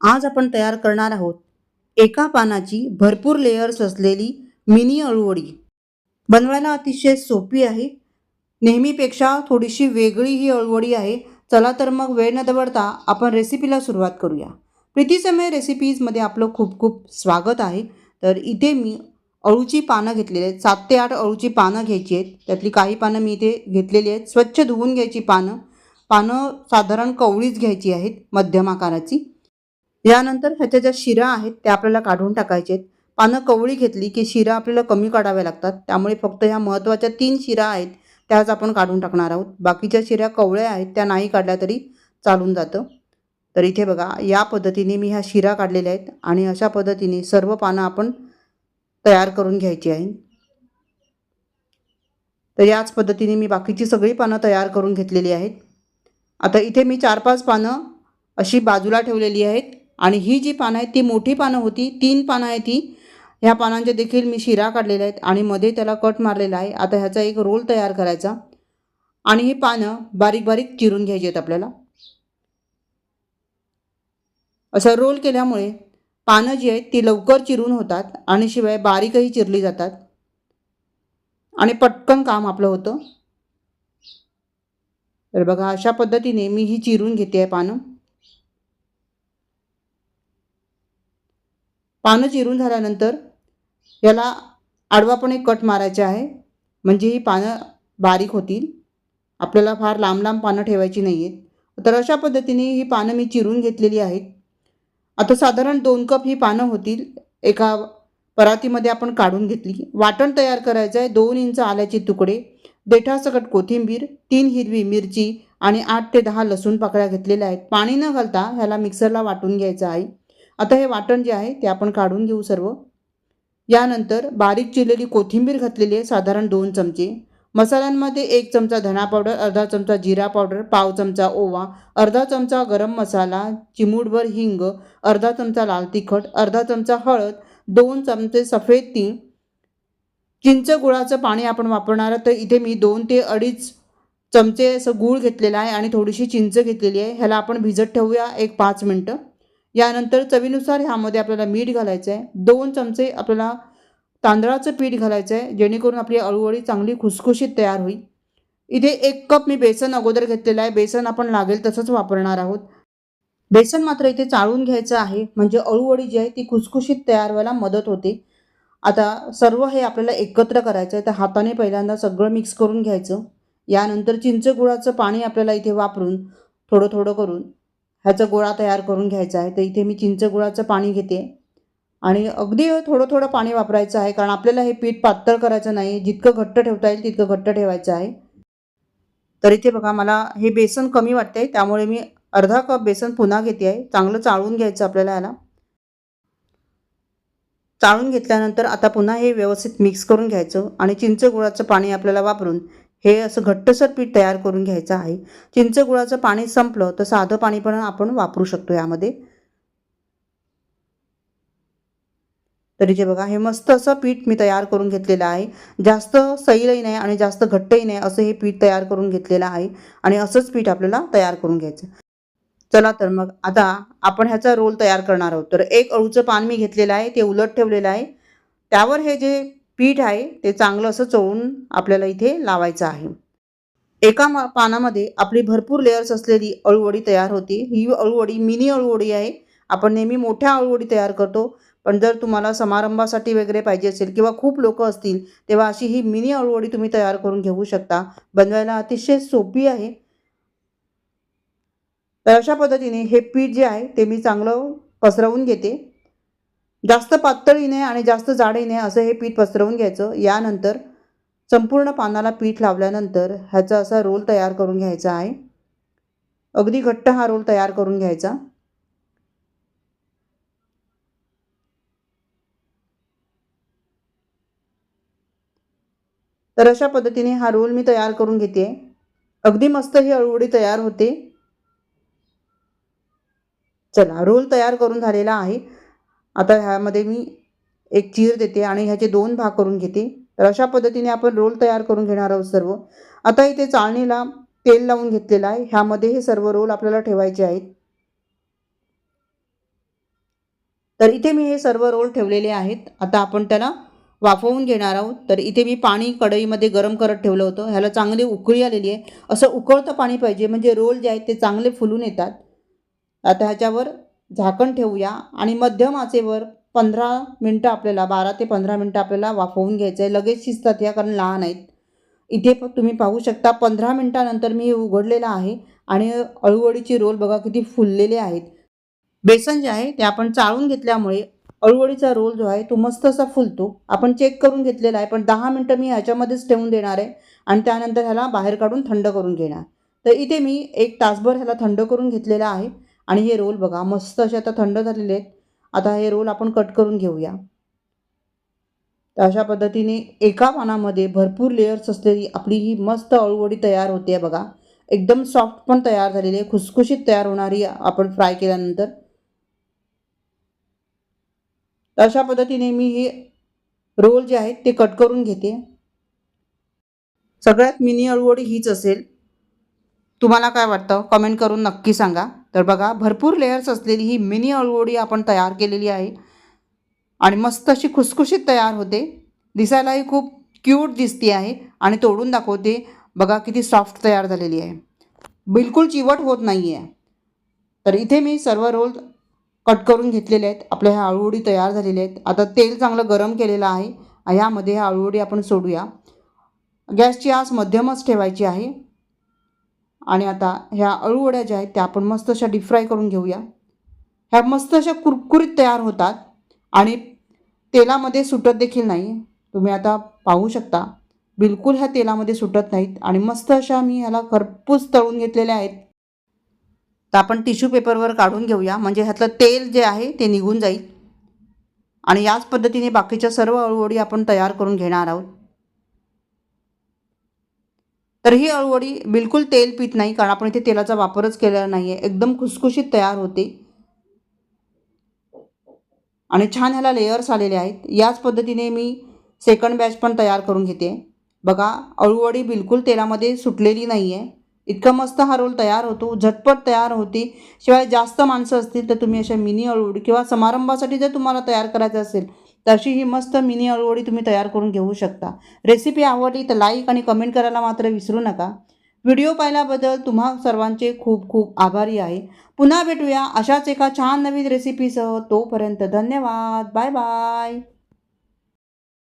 आज आपण तयार करणार आहोत एका पानाची भरपूर लेयर्स असलेली मिनी अळूवडी. बनवायला अतिशय सोपी आहे. नेहमीपेक्षा थोडीशी वेगळी ही अळूवडी आहे. चला तर मग वेळ न दवडता आपण रेसिपीला सुरुवात करूया. प्रीतीसमय रेसिपीजमध्ये आपलं खूप खूप स्वागत आहे. तर इथे मी अळूची पानं घेतलेली आहेत. सात ते आठ अळूची पानं घ्यायची आहेत. त्यातली काही पानं मी इथे घेतलेली आहेत. स्वच्छ धुवून घ्यायची पानं. पानं साधारण कवळीच घ्यायची आहेत. मध्यम आकाराची. यानंतर ह्याच्या ज्या शिरा आहेत त्या आपल्याला काढून टाकायच्या आहेत. पानं कवळी घेतली की शिरा आपल्याला कमी काढाव्या लागतात. त्यामुळे फक्त ह्या महत्त्वाच्या तीन शिरा आहेत त्याच आपण काढून टाकणार आहोत. बाकीच्या शिऱ्या कवळ्या आहेत त्या नाही काढल्या तरी चालून जातं. तर इथे बघा या पद्धतीने मी ह्या शिरा काढलेल्या आहेत आणि अशा पद्धतीने सर्व पानं आपण तयार करून घ्यायची आहेत. तर याच पद्धतीने मी बाकीची सगळी पानं तयार करून घेतलेली आहेत. आता इथे मी चार पाच पानं अशी बाजूला ठेवलेली आहेत. आणि ही जी पानं आहेत ती मोठी पानं होती तीन पानं आहेत ती ह्या पानांचे देखील मी शिरा काढलेल्या आहेत आणि मध्ये त्याला कट मारलेला आहे. आता ह्याचा एक रोल तयार करायचा. आणि ही पानं बारीक बारीक चिरून घ्यायची आहेत आपल्याला. असं रोल केल्यामुळे पानं जी आहेत ती लवकर चिरून होतात आणि शिवाय बारीकही चिरली जातात. आणि पटकन काम आपलं होतं. तर बघा अशा पद्धतीने मी ही चिरून घेते आहे पानं. पानं चिरून झाल्यानंतर याला आडवा पण एक कट मारायचे आहे. म्हणजे ही पानं बारीक होतील. आपल्याला फार लांब लांब पानं ठेवायची नाही आहेत तर अशा पद्धतीने ही पानं मी चिरून घेतलेली आहेत. आता साधारण दोन कप ही पानं होतील. एका परातीमध्ये आपण काढून घेतली. वाटण तयार करायचं आहे. दोन इंच आल्याचे तुकडे देठासकट कोथिंबीर तीन हिरवी मिरची आणि आठ ते दहा लसूण पाकळ्या घेतलेल्या आहेत. पाणी न घालता ह्याला मिक्सरला वाटून घ्यायचं आहे. आता हे वाटण जे आहे ते आपण काढून घेऊ सर्व. यानंतर बारीक चिरलेली कोथिंबीर घातलेली आहे साधारण दोन चमचे. मसाल्यांमध्ये एक चमचा धणा पावडर अर्धा चमचा जिरा पावडर पाव चमचा ओवा अर्धा चमचा गरम मसाला चिमूटभर हिंग अर्धा चमचा लाल तिखट अर्धा चमचा हळद दोन चमचे सफेद तीळ. चिंच गुळाचं पाणी आपण वापरणार तर इथे मी दोन ते अडीच चमचे असं गूळ घेतलेला आहे आणि थोडीशी चिंच घेतलेली आहे. ह्याला आपण भिजत ठेवूया एक पाच मिनटं. यानंतर चवीनुसार ह्यामध्ये आपल्याला मीठ घालायचं आहे दोन चमचे आपल्याला तांदळाचं पीठ घालायचं आहे जेणेकरून आपली अळूवळी चांगली खुसखुशीत तयार होईल. इथे एक कप मी बेसन अगोदर घेतलेलं आहे. बेसन आपण लागेल तसंच वापरणार आहोत. बेसन मात्र इथे चाळून घ्यायचं आहे. म्हणजे अळूवळी जी आहे ती खुसखुशीत तयार व्हायला मदत होते. आता सर्व हे आपल्याला एकत्र करायचं आहे तर हाताने पहिल्यांदा सगळं मिक्स करून घ्यायचं. यानंतर चिंच गुळाचं पाणी आपल्याला इथे वापरून थोडं थोडं करून ह्याचा गोळा तयार करून घ्यायचा आहे. तर इथे मी चिंच गुळाचं पाणी घेते. आणि अगदी थोडं थोडं पाणी वापरायचं आहे. कारण आपल्याला हे पीठ पातळ करायचं नाही. जितकं घट्ट ठेवता येईल तितकं घट्ट ठेवायचं आहे. तर इथे बघा मला हे बेसन कमी वाटते त्यामुळे मी अर्धा कप बेसन पुन्हा घेते आहे. चांगलं चाळून घ्यायचं आपल्याला याला चाळून घेतल्यानंतर आता पुन्हा हे व्यवस्थित मिक्स करून घ्यायचं. आणि चिंच गुळाचं पाणी आपल्याला वापरून हे असं घट्टसर पीठ तयार करून घ्यायचं आहे. चिंच गुळाचं पाणी संपलं तर साधं पाणी पण आपण वापरू शकतो यामध्ये. तरी जे बघा हे मस्त असं पीठ मी तयार करून घेतलेलं आहे. जास्त सैलही नाही आणि जास्त घट्टही नाही असं हे पीठ तयार करून घेतलेलं आहे आणि असंच पीठ आपल्याला तयार करून घ्यायचं चला तर मग आता आपण ह्याचा रोल तयार करणार आहोत. तर एक अळूचं पान मी घेतलेलं आहे ते उलट ठेवलेलं आहे. त्यावर हे जे पीठ आहे ते चांगलं असं चोळून आपल्याला इथे लावायचं आहे. एका पानामध्ये आपली भरपूर लेयर्स असलेली अळूवडी तयार होती. ही अळूवडी मिनी अळूवडी आहे. आपण नेहमी मोठ्या अळूवडी तयार करतो. पण जर तुम्हाला समारंभासाठी वगैरे पाहिजे असेल किंवा खूप लोक असतील तेव्हा अशी ही मिनी अळूवडी तुम्ही तयार करून घेऊ शकता. बनवायला अतिशय सोपी आहे. तर अशा पद्धतीने हे पीठ जे आहे ते मी चांगलं पसरवून घेते. जास्त पातळीने आणि जास्त जाडीने असं हे पीठ पसरवून घ्यायचं. यानंतर संपूर्ण पानाला पीठ लावल्यानंतर ह्याचा असा रोल तयार करून घ्यायचा आहे. अगदी घट्ट हा रोल तयार करून घ्यायचा. तर अशा पद्धतीने हा रोल मी तयार करून घेते. अगदी मस्त ही अळूवडी तयार होते. चला रोल तयार करून झालेला आहे. आता ह्यामध्ये मी एक चीर देते आणि ह्याचे दोन भाग करून घेते. तर अशा पद्धतीने आपण रोल तयार करून घेणार आहोत सर्व. आता इथे चाळणीला तेल लावून घेतलेलं आहे. ह्यामध्ये हे सर्व रोल आपल्याला ठेवायचे आहेत. तर इथे मी हे सर्व रोल ठेवलेले आहेत. आता आपण त्याला वाफवून घेणार आहोत. तर इथे मी पाणी कढईमध्ये गरम करत ठेवलं होतं. ह्याला चांगली उकळी आलेली आहे. असं उकळतं पाणी पाहिजे. म्हणजे रोल जे आहेत ते चांगले फुलून येतात. आता ह्याच्यावर झाकण ठेवूया आणि मध्यम आचेवर पंधरा मिनटं आपल्याला बारा ते पंधरा मिनटं आपल्याला वाफवून घ्यायचं आहे लगेच शिजतात या कारण लहान आहेत. इथे प तुम्ही पाहू शकता पंधरा मिनटानंतर मी हे उघडलेलं आहे आणि अळूवडीचे रोल बघा किती फुललेले आहेत. बेसन जे आहे ते आपण चाळून घेतल्यामुळे अळूवडीचा रोल जो आहे तो मस्त असा फुलतो. आपण चेक करून घेतलेला आहे पण दहा मिनटं मी ह्याच्यामध्येच ठेवून देणार आहे आणि त्यानंतर ह्याला बाहेर काढून थंड करून घेणार. तर इथे मी एक तासभर ह्याला थंड करून घेतलेला आहे. आणि हे रोल बघा मस्त असे आता थंड झालेले आहेत. आता हे रोल आपण कट करून घेऊया. तर अशा पद्धतीने एका पानामध्ये भरपूर लेयर्स असलेली आपली ही मस्त अळूवडी तयार होते आहे बघा. एकदम सॉफ्ट पण तयार झालेली आहे. खुसखुशीत तयार होणारी आपण फ्राय केल्यानंतर. अशा पद्धतीने मी हे रोल जे आहेत ते कट करून घेते. सगळ्यात मिनी अळूवडी हीच असेल. तुम्हाला काय वाटतं? कमेंट करून नक्की सांगा. तर बघा भरपूर लेयर्स असलेली ही मिनी अळूवडी आपण तयार केलेली आहे. आणि मस्त अशी खुसखुशीत तयार होते. दिसायलाही खूप क्यूट दिसते आहे आणि तोडून दाखवते. बघा किती सॉफ्ट तयार झालेली आहे. बिलकुल चिवट होत नाही आहे तर इथे मी सर्व रोल कट करून घेतलेले आहेत. आपल्या ह्या अळूवडी तयार झालेल्या आहेत. आता तेल चांगलं गरम केलेलं आहे. ह्यामध्ये ह्या अळूवडी आपण सोडूया. गॅसची आस मध्यमच ठेवायची आहे. आणि आता ह्या अळूवड्या ज्या आहेत त्या आपण मस्त अशा डीप फ्राय करून घेऊया. ह्या मस्त अशा कुरकुरीत तयार होतात आणि तेलामध्ये सुटत देखील नाही. तुम्ही आता पाहू शकता बिलकुल ह्या तेलामध्ये सुटत नाहीत आणि मस्त अशा मी ह्याला खरपूस तळून घेतलेल्या आहेत. तर आपण टिश्यू पेपरवर काढून घेऊया म्हणजे ह्यातलं तेल जे आहे ते निघून जाईल. आणि याच पद्धतीने बाकीच्या सर्व अळूवडी आपण तयार करून घेणार आहोत. तर ही अळूवडी बिलकुल तेल पीत नाही कारण आपण इथे तेलाचा वापरच केलेला नाही आहे एकदम खुसखुशीत तयार होते. आणि छान ह्याला लेयर्स आलेले आहेत. याच पद्धतीने मी सेकंड बॅच पण तयार करून घेते. बघा अळूवडी बिलकुल तेलामध्ये सुटलेली नाही आहे इतका मस्त हा रोल तयार होतो. झटपट तयार होते. शिवाय जास्त माणसं असतील तर तुम्ही अशा मिनी अळूवडी किंवा समारंभासाठी जर तुम्हाला तयार करायचं असेल तशी ही मस्त मिनी अळूवडी तुम्ही तयार करून घेऊ शकता. रेसिपी आवडली तर लाईक आणि कमेंट करायला मात्र विसरू नका. व्हिडिओ पाहिल्याबद्दल तुम्हा सर्वांचे खूप खूप आभारी आहे. पुन्हा भेटूया अशाच एका छान नवीन रेसिपीसह तोपर्यंत धन्यवाद. Bye bye